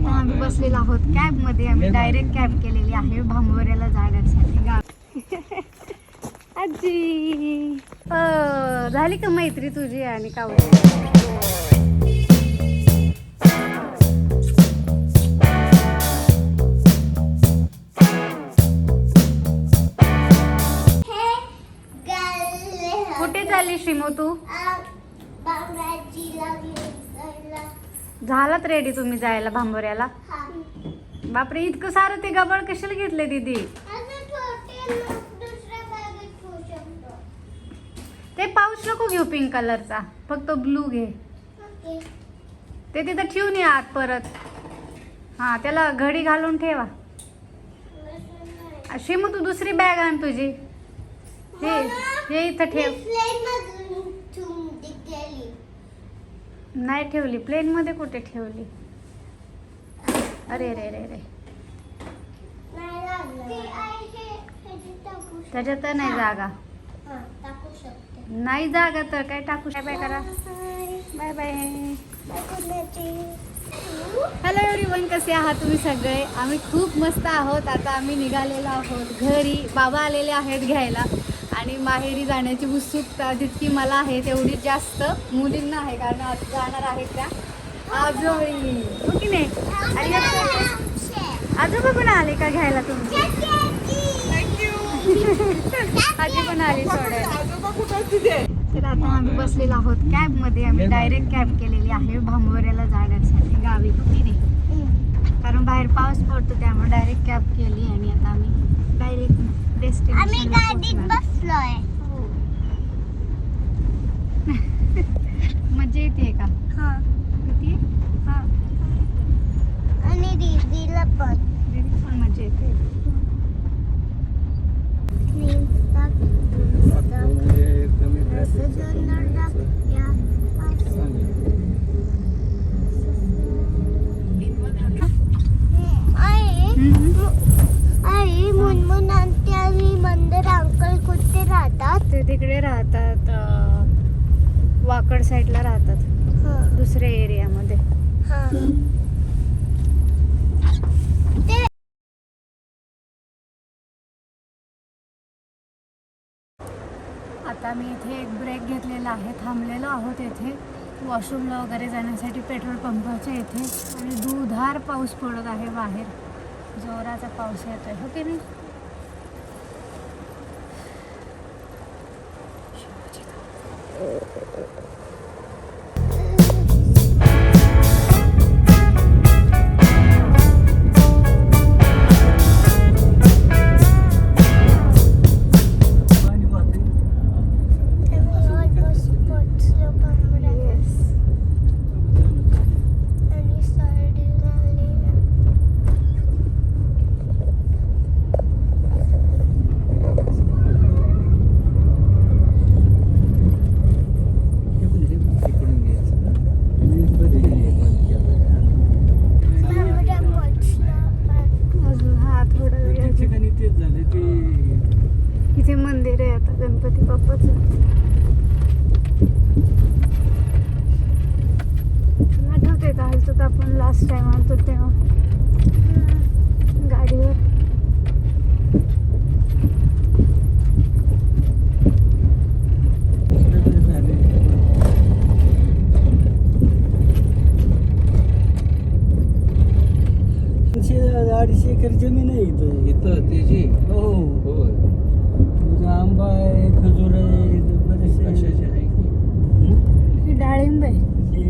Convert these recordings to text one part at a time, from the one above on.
आता आम्ही बसलेलो आहोत कॅबमध्ये आम्ही डायरेक्ट कॅब केलेली आहे. भांबोऱ्याला जाण्यासाठी. आजी. झाली का मैत्री तुझी आणि कावची कुठे चालली श्रीमो तू? झालात रेडी तुम्ही जायला भांबोऱ्याला? बापरे इतकं सारं ते गबाळ कशाला घेतले दीदी? ते पाऊस नको घेऊ पिंक कलरचा फक्त ब्लू घे. ते तिथं ठेवून ये आत परत. हा त्याला घडी घालून ठेवा. शिमू तू दुसरी बॅग आण तुझी. हे हे इथं ठेव. नाही ठेवली. प्लेनमध्ये कुठे ठेवली? अरे रे रे रे. त्याच्यात नाही जागा. नाही जागा तर काय टाकू बाय करा. बाय बाय हॅलो एवरीवन कसे आहात तुम्ही सगळे? आम्ही खूप मस्त आहोत. आता आम्ही निघालेलो आहोत घरी. बाबा आलेले आहेत घ्यायला. आणि माहेरी जाण्याची उत्सुकता जितकी मला आहे तेवढी जास्त मुलींना आहे कारण आज जाणार आहेत त्या. आजोळी. हो की नाही? आणि आजोबा पण आले का घ्यायला तुम्ही? आजी पण आली सोडायला तर आता आम्ही बसलेलो आहोत कॅबमध्ये आम्ही डायरेक्ट कॅब केलेली आहे भांबोऱ्याला जाण्यासाठी गावी. हो की नाही? कारण बाहेर पाऊस पडतो त्यामुळे डायरेक्ट कॅब केली आणि आता आम्ही डायरेक्ट आम्ही गाडीत बसलोय. मजा येते का? हा. किती हा. आणि दीदीला पण. दीदी पण मजा येते आई हम्म. आई मुनमुन आणि आणि मंदिर अंकल कुठे राहतात ते तिकडे राहतात अं, वाकड साईडला राहतात. दुसऱ्या एरियामध्ये आता मी इथे एक ब्रेक घेतलेला आहे. थांबलेलो आहोत येथे वॉशरूमला वगैरे जाण्यासाठी पेट्रोल पंपाच्या इथे. आणि दुधार पाऊस पडत आहे बाहेर. जोराचा पाऊस येतोय. हो की नाही?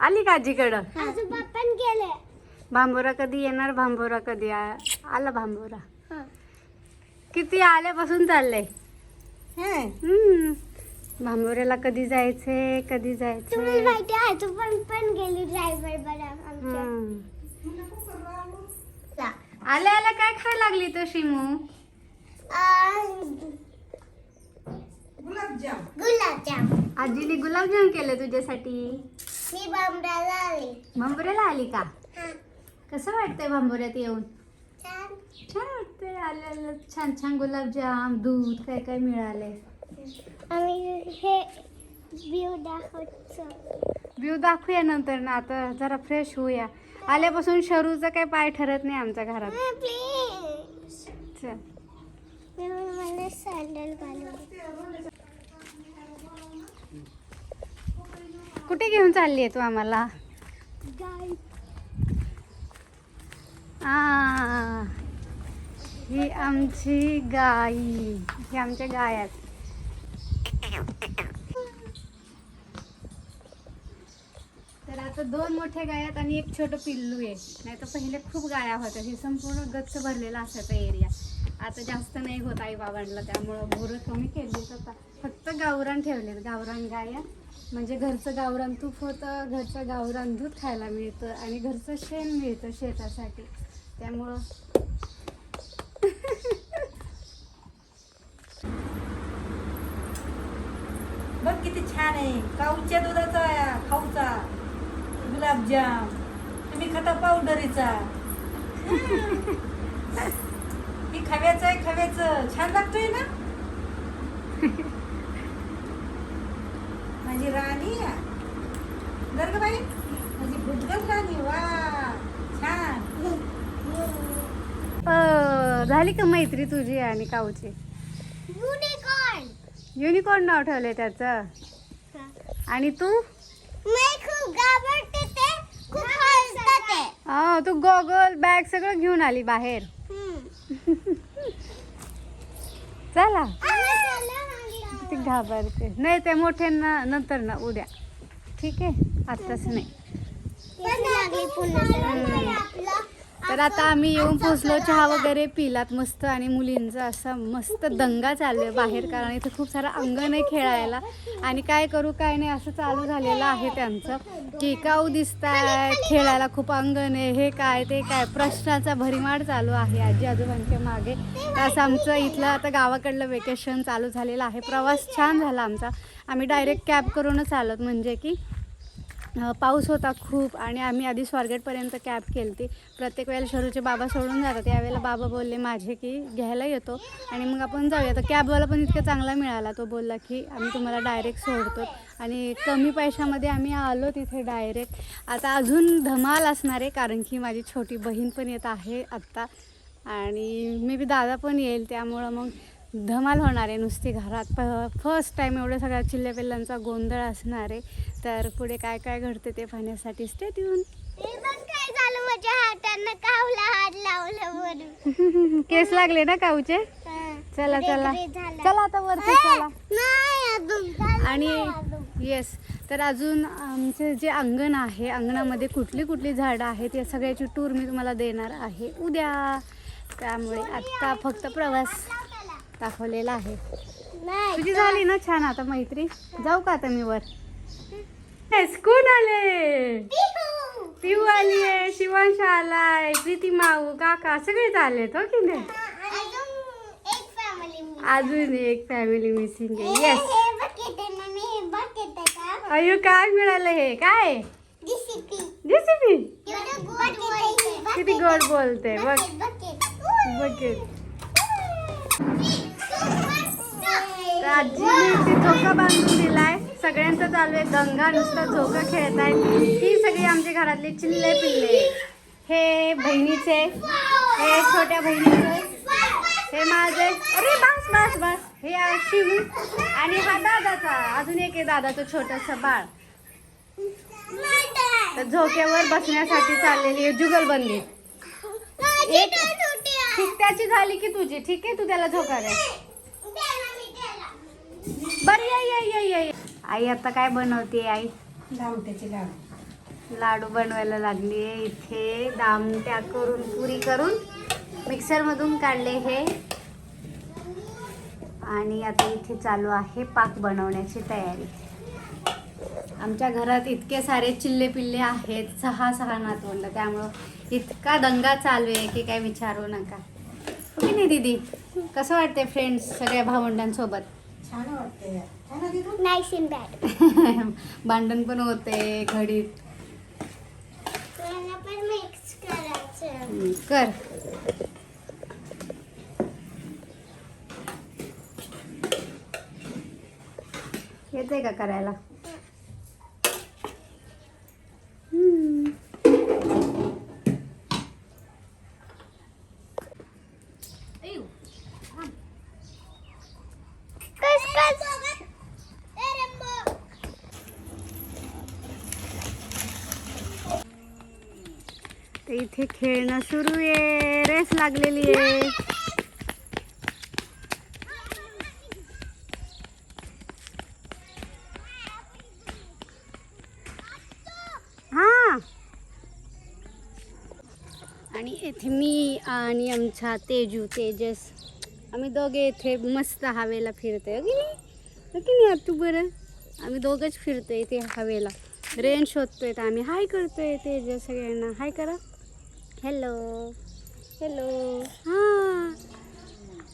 आली का आजीकडं? आजोबा पण गेले. भांबोरा कधी येणार? भांबोरा कधी आ- आला भांबोरा. किती आल्यापासून चाललंय? हम्म. भांबोऱ्याला कधी जायचे कधी तुम्हाला जायचे माहिती आहे तू पण पण गेली ड्रायव्हर बरं आमच्या. हम्म. ला. आल्या आल्या काय खायला लागली तो शिमू? आ, गुलाबजाम. आजीने गुलाबजाम केले तुझ्यासाठी. मी बांबराला आली. भांबोऱ्याला आली का? हा. कसं वाटतंय भांबोऱ्यात येऊन? छान. छान वाटतंय. आल्याला छान छान गुलाबजाम दूध काय काय मिळालंय. आम्ही हे व्ह्यू दाखवतो. व्ह्यू दाखवूया नंतर ना आता जरा फ्रेश होऊया. आल्यापासून शरूचा काही पाय ठरत नाही आमच्या घरात. प्लीज चल. मला सँडल कुठे घेऊन चालली आहे तू आम्हाला? आ, ही आमची गाई. ही आमच्या गाय आहेत तर आता दोन मोठ्या गाय आहेत आणि एक छोटं पिल्लू आहे. नाही तर पहिले खूप गाया होत्या. हे संपूर्ण गच्च भरलेला असायचा एरिया आता जास्त नाही होत आई बाबांना त्यामुळं गुरं कमी केली आता फक्त गावरान ठेवलेत. गावरान गाया. म्हणजे घरचं गावरान तूप होतं घरचं गावरान दूध खायला मिळतं आणि घरचं शेण मिळतं शेतासाठी. त्यामुळं बघ किती छान आहे. काऊच्या दुधाचा खाऊचा. गुलाबजाम. तुम्ही खाता पावडरीचा. खव्याचं आहे खव्याचं छान लागतोय ना माझी राणी जर का बाई माझी गुजगत राणी वा छान झाली का मैत्री तुझी आणि काऊची युनिकॉर्न युनिकॉर्न नाव ठेवलंय त्याचं. आणि तू मी खूप घाबरते ते खूप हसतं ते हा तू गॉगल बॅग सगळं घेऊन आली बाहेर. चला. ती घाबरते. नाही ते मोठ्यांना नंतर ना उद्या. ठीक आहे? आत्ताच नाही. तर आता आम्ही येऊन पोचलो चहा वगैरे पिलात मस्त आणि मुलींचा असा मस्त दंगा चालू आहे बाहेर कारण इथे खूप सारं अंगण आहे खेळायला. आणि काय करू काय नाही असं चालू झालेलं आहे त्यांचं. टिकाऊ दिसत आहे खेळायला खूप अंगण आहे हे काय ते काय? प्रश्नाचा भरीमाड चालू आहे आजी आजोबांच्या मागे. असं आमचं इथलं आता गावाकडलं वेकेशन चालू झालेलं आहे. प्रवास छान झाला आमचा. आम्ही डायरेक्ट कॅब करूनच आलोत. म्हणजे की पाऊस होता खूप आणि आम्ही आधी स्वारगेटपर्यंत कॅब केली ती प्रत्येक वेळेला शरूचे बाबा सोडून जातात. यावेळेला बाबा बोलले माझे की घ्यायला येतो आणि मग आपण जाऊया. तर कॅबवाला पण इतका चांगला मिळाला. तो बोलला की आम्ही तुम्हाला डायरेक्ट सोडतो आणि कमी पैशामध्ये आम्ही आलो तिथे डायरेक्ट. आता अजून धमाल असणार आहे कारण की माझी छोटी बहीण पण येत आहे आत्ता आणि मे बी दादा पण येईल त्यामुळं मग धमाल होणार आहे नुसती घरात. प फर्स्ट टाईम एवढ्या सगळ्या चिल्ल्या पिल्लांचा गोंधळ असणार आहे. तर पुढे काय काय घडते ते पाहण्यासाठी स्टेट येऊन बघ काय झालं माझ्या हातांना कावला हात लावलं वरून. केस लागले ना काऊचे हा. चला चला. चला आता वरती चला. आणि. येस तर अजून आमचे जे अंगण आहे अंगणामध्ये कुठली कुठली झाडं आहेत या सगळ्याची टूर मी तुम्हाला देणार आहे उद्या. त्यामुळे आत्ता फक्त प्रवास. दाखवलेला आहे. तुझी झाली ना छान आता मैत्री? जाऊ का आता मी वर? कोण आले. पिऊ आली आहे शिवांश आलाय प्रीती माऊ काका सगळेच आलेत हो की नाही? अजून एक फॅमिली मिसिंग आहे. येस अयो काय मिळालं हे? काय. बघ किती. गोड बोलते बघ बघ. आजीने इथे झोका बांधून दिलाय. सगळ्यांचं चालू आहे. दंगा नुसता झोका खेळताय ही सगळी आमच्या घरातले चिल्ले पिल्ले हे बहिणीचे. हे छोट्या बहिणीचे. हे माझे. अरे बस बस बस. हे आहे शिवू आणि हा दादाचा. अजून एक आहे दादाचं छोटस बाळ. तर झोक्यावर बसण्यासाठी चाललेली आहे जुगलबंदी. एक- आहे. त्याची झाली की तुझी? ठीक आहे तू त्याला झोका दे. दे ना मी त्याला. बरं ये ये ये ये. आई आता काय बनवते आई? लावट्याचे लाडू. लाडू बनवायला लागली आहे इथे. दामट्या करून पुरी करून मिक्सरमधून काढले हे. आणि आता इथे चालू आहे पाक बनवण्याची तयारी. आमच्या घरात इतके सारे चिल्ले पिल्ले आहेत सहा सहा नातवंड त्यामुळं इतका दंगा चालू आहे की काय विचारू नका. हो की नाही दीदी? कसं वाटते फ्रेंड्स सगळ्या भावंडांसोबत? छान है दिदू नाईस इन बॅड भांडण पण होते घडीत. पण मिक्स करायचं. हम्म, कर. येते का करायला हम्म. कस कस अरे मग तर इथे खेळणं सुरू आहे. रेस लागलेली आहे. हा. आणि येथे मी आणि आमचा तेजू तेजस आम्ही दोघे इथे मस्त हवेला फिरतोय. हो की नाही? हो की नाही तू बरं? आम्ही दोघंच फिरतोय इथे हवेला. रेन शोधतोय तर आम्ही. हाय करतोय तेजस सगळ्यांना. हाय करा. हॅलो हॅलो हां.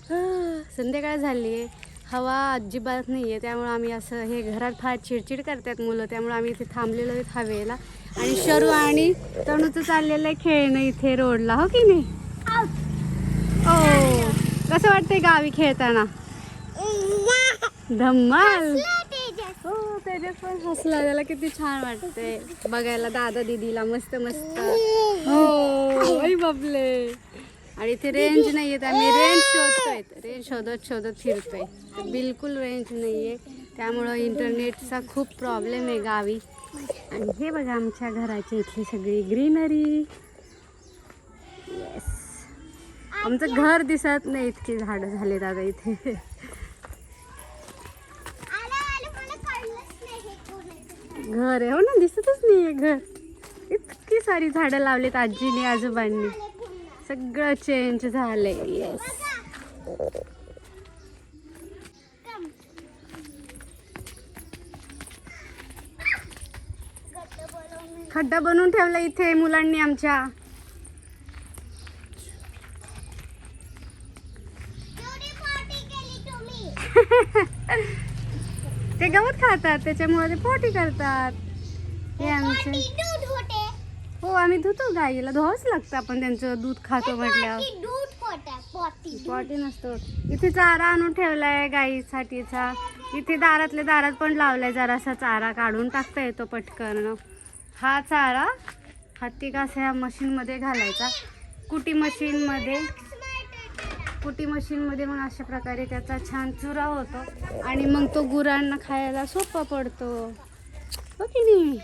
हां, संध्याकाळ झाली आहे. हवा अजिबात नाही आहे. त्यामुळं आम्ही असं हे घरात फार चिडचिड करतात मुलं. त्यामुळं आम्ही इथे थांबलेलो आहे हवेला. आणि शरू आणि तणूचं चाललेलं आहे खेळणं इथे रोडला. हो की नाही? ओ कसं वाटतंय गावी खेळताना? धम्माल. पण हसला त्याला किती छान वाटते बघायला दादा दीदीला मस्त मस्त. हो आई बाबले आणि इथे रेंज नाहीये तर आम्ही रेंज शोधतोय. रेंज शोधत शोधत फिरतोय. तर बिलकुल रेंज नाहीये. त्यामुळं इंटरनेटचा खूप प्रॉब्लेम आहे गावी. आणि हे बघा आमच्या घराची इथली सगळी ग्रीनरी येस आमचं घर दिसत नाही इतकी झाडं झाले दादा इथे आलं आलं मला कळलंच नाही हे कोण आहे. घर आहे. हो ना दिसतच नाहीये घर. इतकी सारी झाडं लावलीत आजीने आजोबांनी. सगळं चेंज झालंय. येस खड्डा बनवून ठेवला इथे मुलांनी आमच्या. खातात त्याच्यामुळे ते पोटी करतात. हे आमचे. मोठी दूध होते. हो आम्ही धुतो गाईला धुवावंच लागतं आपण त्यांचं दूध खातो म्हटल्यावर. मोठी दूध होते पोटी. पॉटी नसतो इथे चारा आणून ठेवलाय गाईसाठीचा. इथे दारातल्या दारात पण लावलाय जरासा चारा काढून टाकता येतो पटकन. हा चारा हत्ती घास ह्या मशीनमध्ये घालायचा. कुटी मशीनमध्ये कुटी मशीनमध्ये मग अशा प्रकारे त्याचा छान चुरा होतो. आणि मग तो गुरांना खायला सोपा पडतो. हो की नाही?